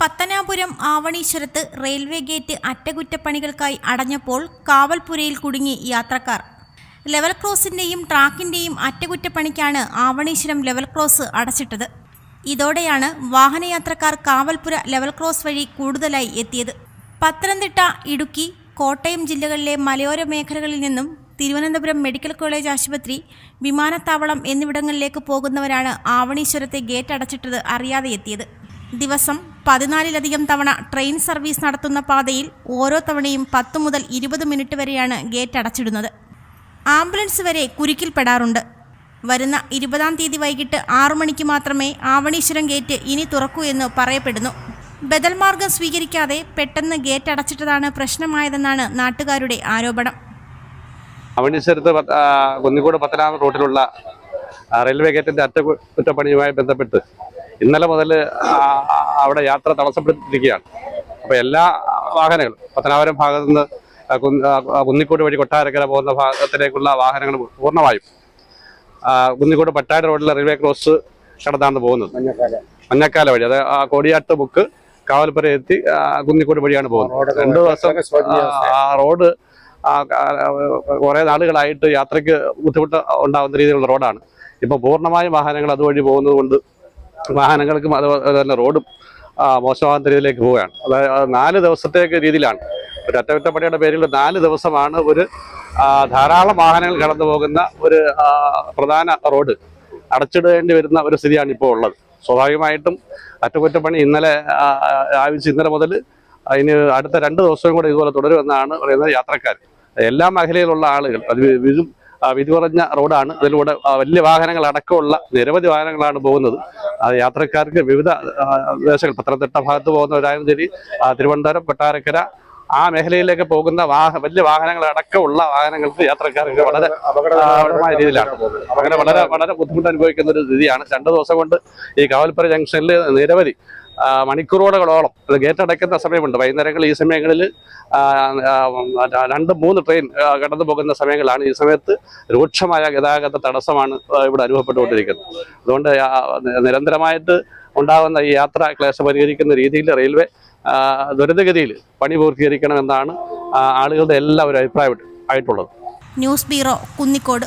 Pathanapuram ആവണീശ്വരത്ത് railway gate അറ്റകുറ്റപ്പണികൾക്കായി അടഞ്ഞപ്പോൾ കാവൽപുരയിൽ കുടുങ്ങി യാത്രക്കാർ. ലെവൽ ക്രോസിന്റെയും ട്രാക്കിന്റെയും അറ്റകുറ്റപ്പണിക്കാണ് ആവണീശ്വരം ലെവൽ ക്രോസ് അടച്ചിട്ടത്. ഇതോടെയാണ് വാഹനയാത്രക്കാർ കാവൽപുര ലെവൽ ക്രോസ് വഴി കൂടുതലായി എത്തിയത്. പത്തനംതിട്ട ഇടുക്കി കോട്ടയം ജില്ലകളിലെ മലയോര മേഖലകളിൽ നിന്നും തിരുവനന്തപുരം മെഡിക്കൽ കോളേജ് ആശുപത്രി വിമാനത്താവളം എന്നിവിടങ്ങളിലേക്ക് പോകുന്നവരാണ് ആവണീശ്വരത്തെ ഗേറ്റ് അടച്ചിട്ടത് അറിയാതെ എത്തിയത്. ദിവസം പതിനാലിലധികം തവണ ട്രെയിൻ സർവീസ് നടത്തുന്ന പാതയിൽ ഓരോ തവണയും പത്ത് മുതൽ ഇരുപത് മിനിറ്റ് വരെയാണ് ഗേറ്റ് അടച്ചിടുന്നത്. ആംബുലൻസ് വരെ കുരുക്കിൽപ്പെടാറുണ്ട്. വരുന്ന ഇരുപതാം തീയതി വൈകിട്ട് ആറു മണിക്ക് മാത്രമേ ആവണീശ്വരം ഗേറ്റ് ഇനി തുറക്കൂ എന്ന് പറയപ്പെടുന്നു. ബദൽ മാർഗം സ്വീകരിക്കാതെ പെട്ടെന്ന് ഗേറ്റ് അടച്ചിട്ടതാണ് പ്രശ്നമായതെന്നാണ് നാട്ടുകാരുടെ ആരോപണം. അവണീശ്വരത്ത് കുന്നിക്കോട് പത്തനാമ റൂട്ടിലുള്ള റെയിൽവേ ഗേറ്റിന്റെ അറ്റകുറ്റപ്പണിയുമായി ബന്ധപ്പെട്ട് ഇന്നലെ മുതൽ അവിടെ യാത്ര തടസ്സപ്പെട്ടിരിക്കുകയാണ് അപ്പോൾ എല്ലാ വാഹനങ്ങളും പത്തനാപുരം ഭാഗത്തു നിന്ന് കുന്നിക്കോട് വഴി കൊട്ടാരക്കര പോകുന്ന ഭാഗത്തിലേക്കുള്ള വാഹനങ്ങൾ പൂർണമായും കുന്നിക്കോട് പട്ടാട് റോഡിലെ റെയിൽവേ ക്രോസ് കടന്നാണ് പോകുന്നത്. മഞ്ഞക്കാല. വഴി അത് കോടിയാട്ട് ബുക്ക് കാവൽപ്പുര എത്തി കുന്നിക്കോട് വഴിയാണ് പോകുന്നത്. രണ്ടു ദിവസം ആ, റോഡ് കുറേ നാളുകളായിട്ട് യാത്രയ്ക്ക് ബുദ്ധിമുട്ട് ഉണ്ടാകുന്ന രീതിയിലുള്ള റോഡാണ്. ഇപ്പോൾ പൂർണമായും വാഹനങ്ങൾ അതുവഴി പോകുന്നത് കൊണ്ട് വാഹനങ്ങൾക്കും അതുപോലെ തന്നെ റോഡും രീതിയിലേക്ക് പോവുകയാണ്. അതായത് നാല് ദിവസത്തേക്ക് രീതിയിലാണ്. ഒരു അറ്റകുറ്റപ്പണിയുടെ പേരിൽ നാല് ദിവസമാണ് ഒരു ധാരാളം വാഹനങ്ങൾ കടന്നു പോകുന്ന ഒരു പ്രധാന റോഡ് അടച്ചിടേണ്ടി വരുന്ന ഒരു സ്ഥിതിയാണ് ഇപ്പോൾ ഉള്ളത്. സ്വാഭാവികമായിട്ടും അറ്റകുറ്റപ്പണി ഇന്നലെ ആവശ്യം ഇന്നലെ മുതൽ അതിന് അടുത്ത രണ്ട് ദിവസവും കൂടെ ഇതുപോലെ തുടരുമെന്നാണ് പറയുന്നത് യാത്രക്കാർ. എല്ലാ മേഖലയിലുള്ള ആളുകൾ അത് വിധു കുറഞ്ഞ റോഡാണ്. അതിലൂടെ വലിയ വാഹനങ്ങൾ അടക്കമുള്ള നിരവധി വാഹനങ്ങളാണ് പോകുന്നത്. യാത്രക്കാർക്ക് വിവിധ ദേശങ്ങൾ പത്തനംതിട്ട ഭാഗത്ത് പോകുന്നവരായാലും ശരി തിരുവനന്തപുരം കൊട്ടാരക്കര ആ മേഖലയിലേക്ക് പോകുന്ന വാഹ വലിയ വാഹനങ്ങൾ അടക്കമുള്ള വാഹനങ്ങൾക്ക് യാത്രക്കാർക്ക് വളരെ അപകടമായ രീതിയിലാണ്. അങ്ങനെ വളരെ വളരെ ബുദ്ധിമുട്ട് അനുഭവിക്കുന്ന ഒരു സ്ഥിതിയാണ്. രണ്ട് ദിവസം കൊണ്ട് ഈ കാവൽപ്പുര ജംഗ്ഷനിൽ നിരവധി മണിക്കൂറുകളോളം ഗേറ്റ് അടയ്ക്കുന്ന സമയമുണ്ട്. വൈകുന്നേരങ്ങളിൽ ഈ സമയങ്ങളിൽ രണ്ട് മൂന്ന് ട്രെയിൻ കടന്നു പോകുന്ന സമയങ്ങളാണ് ഈ സമയത്ത് രൂക്ഷമായ ഗതാഗത തടസ്സമാണ് ഇവിടെ അനുഭവപ്പെട്ടുകൊണ്ടിരിക്കുന്നത്. അതുകൊണ്ട് നിരന്തരമായിട്ട് ഉണ്ടാകുന്ന ഈ യാത്രാ ക്ലേശം പരിഹരിക്കുന്ന രീതിയിൽ റെയിൽവേ ത്വരിതഗതിയിൽ പണി പൂർത്തീകരിക്കണമെന്നാണ് ആളുകളുടെ എല്ലാവരും അഭിപ്രായം ആയിട്ടുള്ളത്. News bureau Kunnikode.